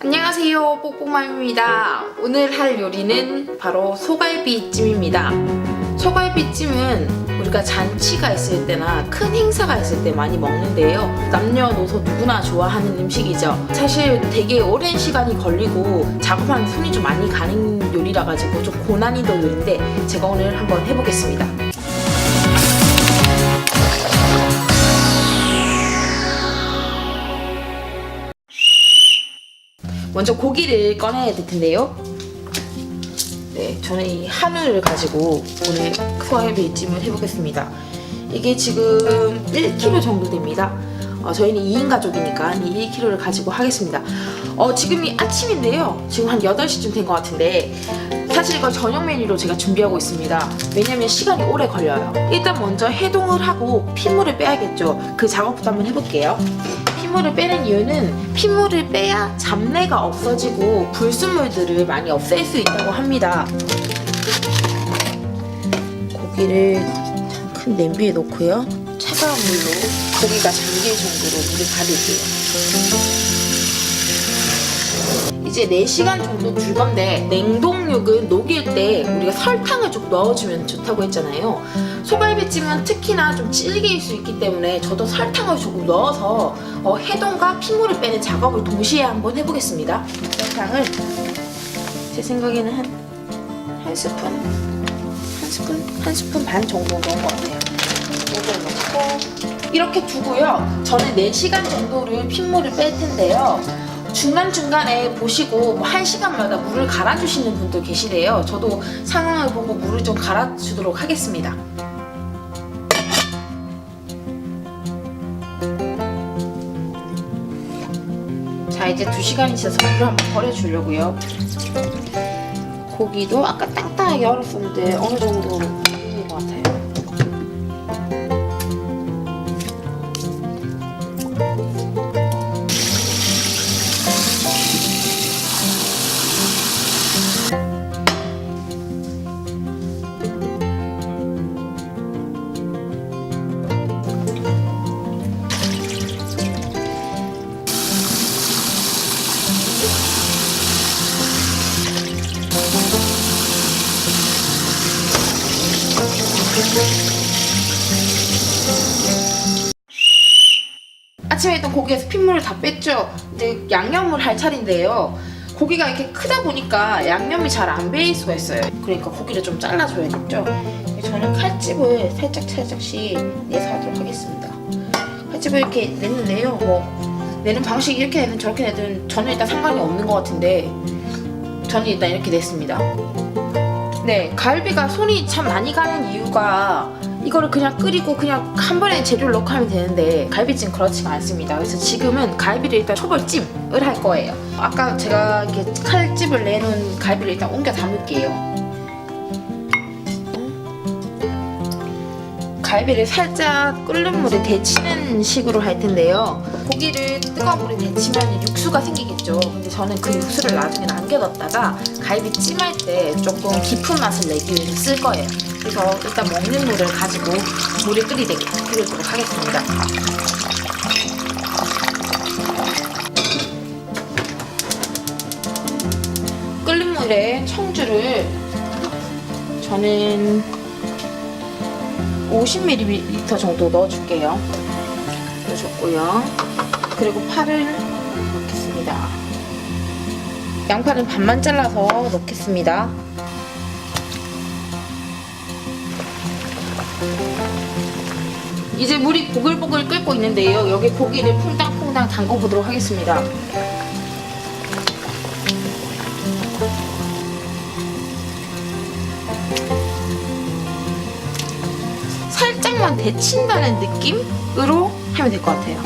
안녕하세요 뽀뽀맘입니다. 오늘 할 요리는 바로 소갈비찜입니다. 소갈비찜은 우리가 잔치가 있을 때나 큰 행사가 있을 때 많이 먹는데요. 남녀노소 누구나 좋아하는 음식이죠. 사실 되게 오랜 시간이 걸리고 작업하는 손이 좀 많이 가는 요리라 가지고 좀 고난이도 요리인데 제가 오늘 한번 해보겠습니다 먼저 고기를 꺼내야 될 텐데요. 네, 저는 이 한우를 가지고 오늘 소갈비찜을 해보겠습니다. 이게 지금 1kg 정도 됩니다. 어, 저희는 2인 가족이니까 이 1kg를 가지고 하겠습니다. 어, 지금이 아침인데요. 지금 한 8시쯤 된 것 같은데 사실 이거 저녁 메뉴로 제가 준비하고 있습니다. 왜냐면 시간이 오래 걸려요. 일단 먼저 해동을 하고 핏물을 빼야겠죠. 그 작업부터 한번 해볼게요. 핏물을 빼는 이유는 핏물을 빼야 잡내가 없어지고 불순물들을 많이 없앨 수 있다고 합니다. 고기를 큰 냄비에 놓고요. 차가운 물로 고기가 잠길 정도로 물을 가릴게요. 이제 4시간 정도 둘 건데 냉동육은 녹일 때 우리가 설탕을 좀 넣어주면 좋다고 했잖아요. 소갈비찜은 특히나 좀 질길 수 있기 때문에 저도 설탕을 조금 넣어서 어, 해동과 핏물을 빼는 작업을 동시에 한번 해보겠습니다. 설탕을 제 생각에는 한, 한 스푼? 한 스푼? 한 스푼 반 정도 넣은 것 같아요. 넣고 이렇게 두고요. 저는 4시간 정도를 핏물을 뺄 텐데요. 중간중간에 보시고 뭐 1시간마다 물을 갈아주시는 분도 계시대요. 저도 상황을 보고 물을 좀 갈아주도록 하겠습니다. 자 이제 2시간이 지나서 물을 한번 버려주려고요. 고기도 아까 땅땅하게 얼었었는데 어느 정도 아침에 있던 고기에서 핏물을 다 뺐죠. 이제 양념을 할 차례인데요. 고기가 이렇게 크다 보니까 양념이 잘 안 배일 수가 있어요. 그러니까 고기를 좀 잘라줘야겠죠. 저는 칼집을 살짝 살짝씩 내서 하도록 하겠습니다. 칼집을 이렇게 냈는데요. 뭐 내는 방식이 이렇게 내든 저렇게 내든 저는 일단 상관이 없는 것 같은데 저는 일단 이렇게 냈습니다. 네, 갈비가 손이 참 많이 가는 이유가 이거를 그냥 끓이고 그냥 한 번에 재료를 넣고 하면 되는데 갈비찜 그렇지가 않습니다. 그래서 지금은 갈비를 일단 초벌찜을 할 거예요. 아까 제가 이렇게 칼집을 내놓은 갈비를 일단 옮겨 담을게요. 갈비를 살짝 끓는 물에 데치는 식으로 할 텐데요. 고기를 뜨거운 물에 데치면 육수가 생기겠죠. 근데 저는 그 육수를 나중에 남겨뒀다가 갈비 찜 할 때 조금 깊은 맛을 내기 위해서 쓸 거예요. 그래서 일단 먹는 물을 가지고 물이 끓이도록 하겠습니다. 끓는 물에 청주를 저는 50ml 정도 넣어줄게요. 넣어줬고요. 그리고 파를 넣겠습니다. 양파는 반만 잘라서 넣겠습니다. 이제 물이 보글보글 끓고 있는데요. 여기 고기를 퐁당퐁당 담궈 보도록 하겠습니다. 살짝만 데친다는 느낌으로 하면 될 것 같아요.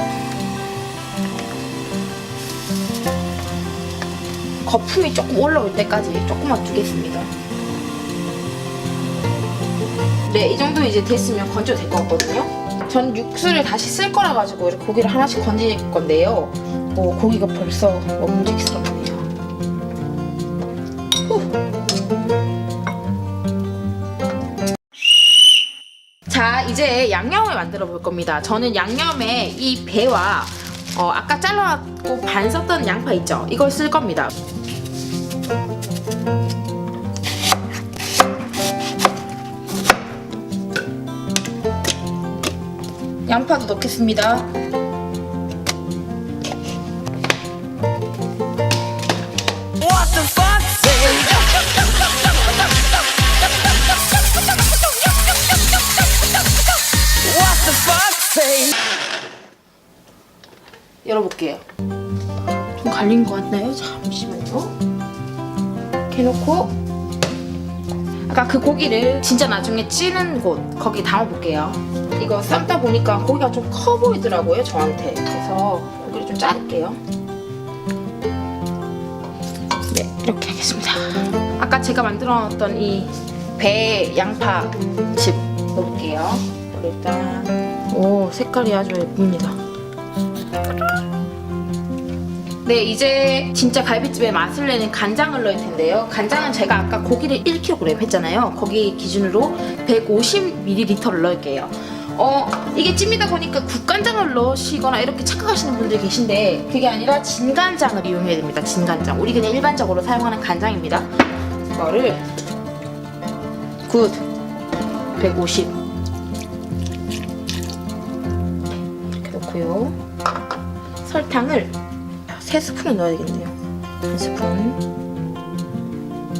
거품이 조금 올라올 때까지 조금만 두겠습니다. 네, 이 정도 이제 됐으면 건져도 될 것 같거든요. 전 육수를 다시 쓸 거라 가지고 이렇게 고기를 하나씩 건질 건데요. 오, 고기가 벌써 먹음직스럽 양념을 만들어 볼 겁니다. 저는 양념에 이 배와 어, 아까 잘라고 반 썼던 양파 있죠? 이걸 쓸 겁니다. 양파도 넣겠습니다. 열어볼게요. 좀 갈린 것 같나요? 잠시만요. 이렇게 놓고 아까 그 고기를 진짜 나중에 찌는 곳 거기 담아볼게요. 이거 삶다 보니까 고기가 좀 커 보이더라고요 저한테. 그래서 고기를 좀 자를게요. 네 이렇게 하겠습니다. 아까 제가 만들어놨던 이 배 양파 즙 넣을게요. 일단 오 색깔이 아주 예쁩니다. 네, 이제 진짜 갈비찜의 맛을 내는 간장을 넣을 텐데요. 간장은 제가 아까 고기를 1kg 했잖아요. 거기 기준으로 150ml를 넣을게요. 어, 이게 찜이다 보니까 국간장을 넣으시거나 이렇게 착각하시는 분들 계신데 그게 아니라 진간장을 이용해야 됩니다. 진간장. 우리 그냥 일반적으로 사용하는 간장입니다. 이거를 굿 150 이렇게 넣고요. 설탕을 세 스푼을 넣어야 되겠네요. 한 스푼,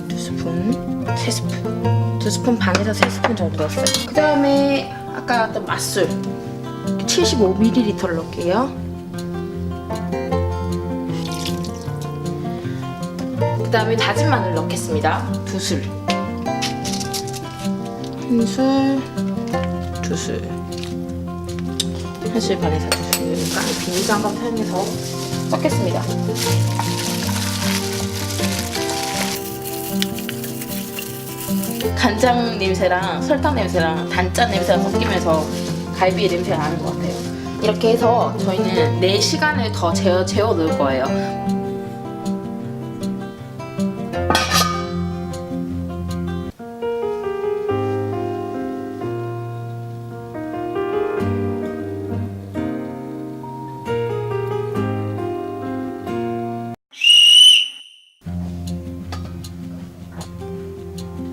두 스푼, 세 스푼, 두 스푼 반에서 세 스푼 정도 넣었어요. 그 다음에 아까 넣었던 맛술 75ml를 넣을게요. 그 다음에 다진 마늘 넣겠습니다. 두 술, 한 술, 두 술, 한술 반에서 비닐장갑 사용해서 섞겠습니다. 간장 냄새랑 설탕 냄새랑 단짠 냄새가 섞이면서 갈비 냄새가 나는 것 같아요. 이렇게 해서 저희는 4시간을 더 재워, 재워 놓을 거예요.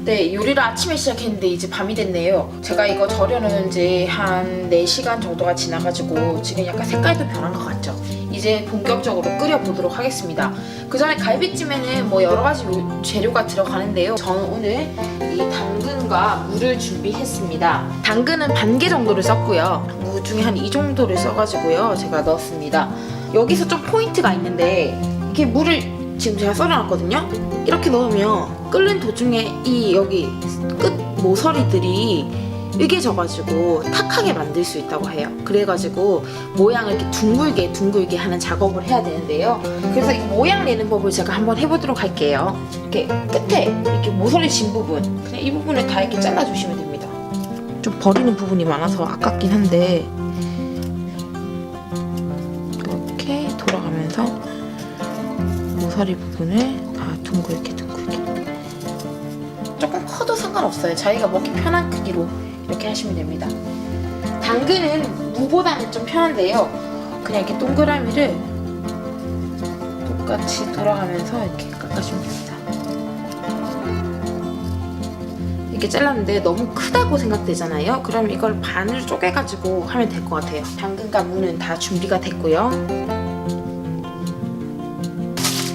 네, 요리를 아침에 시작했는데 이제 밤이 됐네요. 제가 이거 절여놓은 지 한 4시간 정도가 지나가지고 지금 약간 색깔도 변한 것 같죠? 이제 본격적으로 끓여보도록 하겠습니다. 그 전에 갈비찜에는 뭐 여러 가지 요- 재료가 들어가는데요. 저는 오늘 이 당근과 무를 준비했습니다. 당근은 반 개 정도를 썼고요. 무 중에 한 이 정도를 써가지고요. 제가 넣었습니다. 여기서 좀 포인트가 있는데 이렇게 물을 지금 제가 썰어놨거든요. 이렇게 넣으면 끓는 도중에 이 여기 끝 모서리들이 으개져가지고 탁하게 만들 수 있다고 해요. 그래가지고 모양을 이렇게 둥글게 둥글게 하는 작업을 해야 되는데요. 그래서 이 모양 내는 법을 제가 한번 해보도록 할게요. 이렇게 끝에 이렇게 모서리 진 부분 그냥 이 부분을 다 이렇게 잘라주시면 됩니다. 좀 버리는 부분이 많아서 아깝긴 한데 이렇게 돌아가면서 모서리 부분을 다 둥글게 둥글게 상관없어요. 자기가 먹기 편한 크기로 이렇게 하시면 됩니다. 당근은 무보다는 좀 편한데요. 그냥 이렇게 동그라미를 똑같이 돌아가면서 이렇게 깎아주면 됩니다. 이렇게 잘랐는데 너무 크다고 생각되잖아요. 그럼 이걸 반을 쪼개가지고 하면 될 것 같아요. 당근과 무는 다 준비가 됐고요.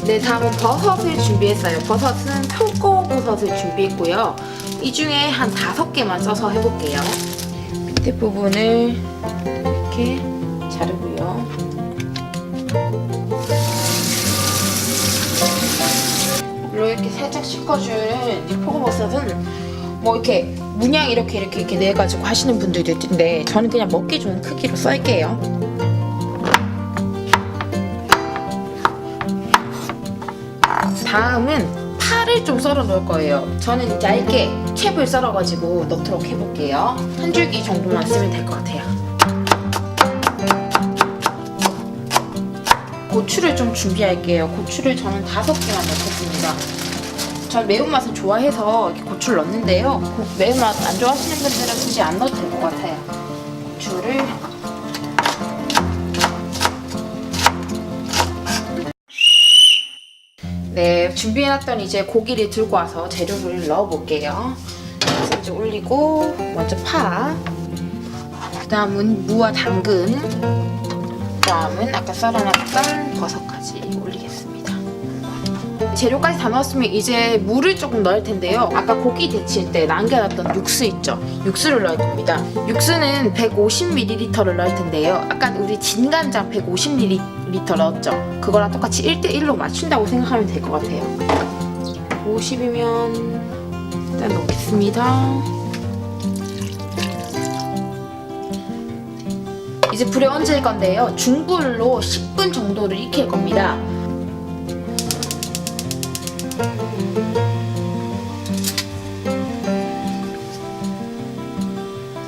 네, 다음은 버섯을 준비했어요. 버섯은 표고버섯을 준비했고요. 이 중에 한 다섯 개만 써서 해볼게요. 밑에 부분을 이렇게 자르고요. 이렇게 살짝 씻어주는 이 표고버섯은 뭐 이렇게 문양 이렇게 이렇게 이렇게 내 가지고 하시는 분들도 있는데 저는 그냥 먹기 좋은 크기로 썰게요. 다음은 파를 좀 썰어 놓을 거예요. 저는 얇게 캡을 썰어가지고 넣도록 해볼게요. 한 줄기 정도만 쓰면 될 것 같아요. 고추를 좀 준비할게요. 고추를 저는 다섯 개만 넣겠습니다. 전 매운맛을 좋아해서 고추를 넣는데요. 고- 매운맛 안 좋아하시는 분들은 굳이 안 넣어도 될 것 같아요. 고추를 네, 준비해놨던 이제 고기를 들고 와서 재료를 넣어볼게요. 그래서 이제 올리고 먼저 파, 그다음은 무와 당근, 그다음은 아까 썰어놨던 버섯까지 올리겠습니다. 재료까지 다 넣었으면 이제 물을 조금 넣을 텐데요. 아까 고기 데칠 때 남겨놨던 육수 있죠? 육수를 넣을 겁니다. 육수는 150ml를 넣을 텐데요. 아까 우리 진간장 150ml 넣었죠? 그거랑 똑같이 1대1로 맞춘다고 생각하면 될 것 같아요. 50이면 일단 넣겠습니다. 이제 불에 얹을 건데요. 중불로 10분 정도를 익힐 겁니다.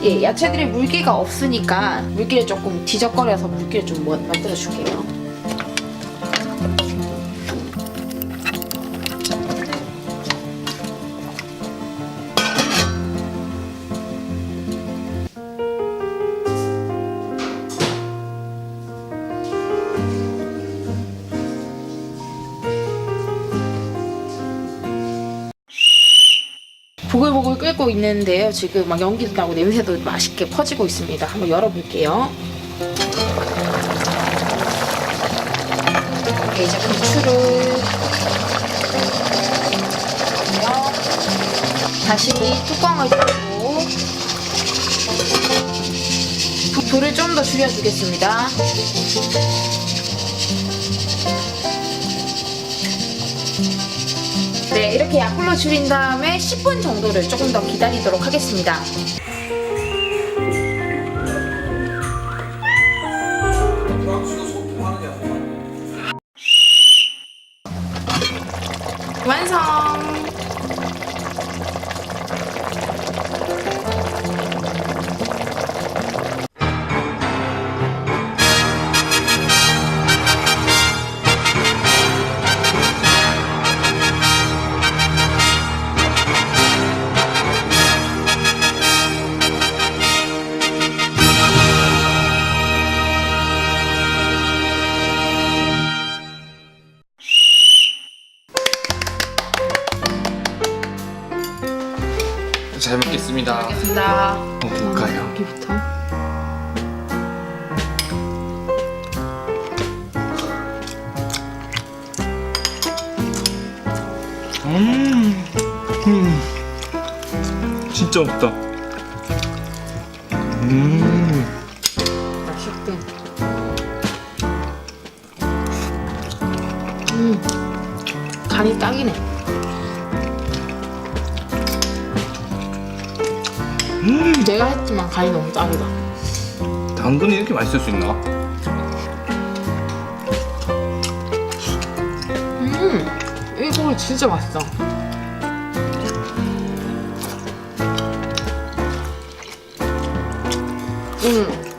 예, 야채들이 물기가 없으니까 물기를 조금 뒤적거려서 물기를 좀 뭐- 만들어 줄게요. 끓고 있는데요. 지금 막 연기도 나고 냄새도 맛있게 퍼지고 있습니다. 한번 열어볼게요. 이렇게 이제 고추를. 다시 뚜껑을 닫고 불- 불을 좀 더 줄여주겠습니다. 네, 이렇게 약불로 줄인 다음에 10분 정도를 조금 더 기다리도록 하겠습니다. 완성! 먹겠습니다. 알겠습니다. 어, 뭘까요? 여기부터. 음, 음, 진짜 없다. 음, 맛있게. 음, 간이 딱이네. 음, 내가 했지만 간이 너무 딱이다. 당근이 이렇게 맛있을 수 있나? 음, 이거 진짜 맛있어. 음.